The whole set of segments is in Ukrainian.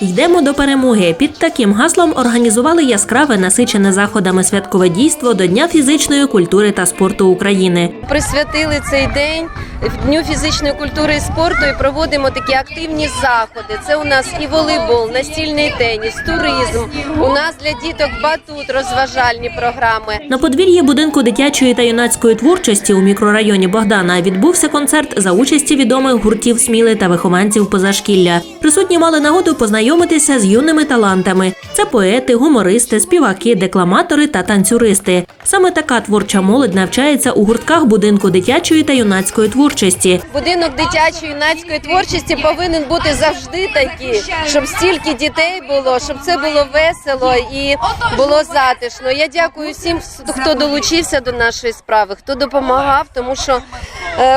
Йдемо до перемоги. Під таким гаслом організували яскраве насичене заходами святкове дійство до Дня фізичної культури та спорту України. присвятили цей день Дню фізичної культури і спорту і проводимо такі активні заходи. Це у нас і волейбол, настільний теніс, туризм. У нас для діток батут, розважальні програми. На подвір'ї будинку дитячої та юнацької творчості у мікрорайоні Богдана відбувся концерт за участі відомих гуртів Сміли та вихованців позашкілля. Присутні мали нагоду познайомитися з юними талантами. Це поети, гумористи, співаки, декламатори та танцюристи. Саме така творча молодь навчається у гуртках будинку дитячої та юнацької творчості. Будинок дитячої юнацької творчості повинен бути завжди такий, щоб стільки дітей було, щоб це було весело і було затишно. Я дякую всім, хто долучився до нашої справи, хто допомагав, тому що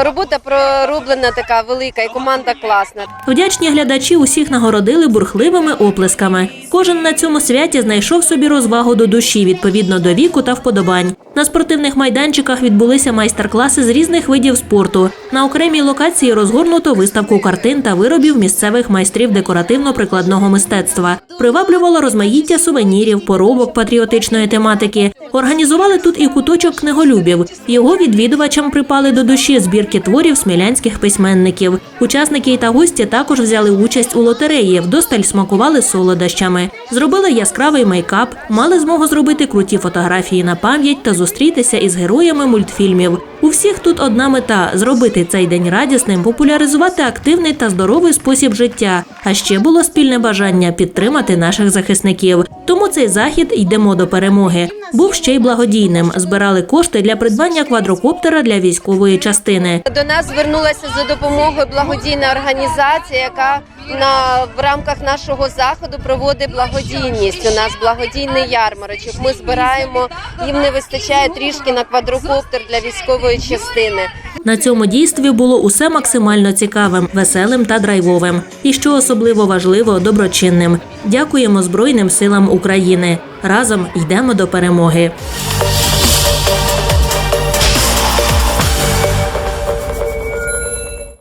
робота пророблена така велика і команда класна. Вдячні глядачі усіх нагородили бурхливими оплесками. Кожен на цьому святі знайшов собі розвагу до душі відповідно до віку та вподобань. На спортивних майданчиках відбулися майстер-класи з різних видів спорту. На окремій локації розгорнуто виставку картин та виробів місцевих майстрів декоративно-прикладного мистецтва. Приваблювало розмаїття сувенірів, поробок патріотичної тематики. Організували тут і куточок книголюбів. Його відвідувачам припали до душі збірки творів смілянських письменників. Учасники та гості також взяли участь у лотереї, вдосталь смакували солодощами. Зробили яскравий мейкап, мали змогу зробити круті фотографії на пам'ять та зустрітися із героями мультфільмів. У всіх тут одна мета зробити цей день радісним, популяризувати активний та здоровий спосіб життя. А ще було спільне бажання підтримати наших захисників. Тому цей захід йдемо до перемоги. Був ще й благодійним. Збирали кошти для придбання квадрокоптера для військової частини. До нас звернулася за допомогою благодійна організація, яка на в рамках нашого заходу проводить благодійність. У нас благодійний ярмарочок. Ми збираємо. Їм не вистачає трішки на квадрокоптер для військової частини. На цьому дійстві було усе максимально цікавим, веселим та драйвовим. І що особливо важливо, доброчинним. Дякуємо Збройним силам України. Разом йдемо до перемоги.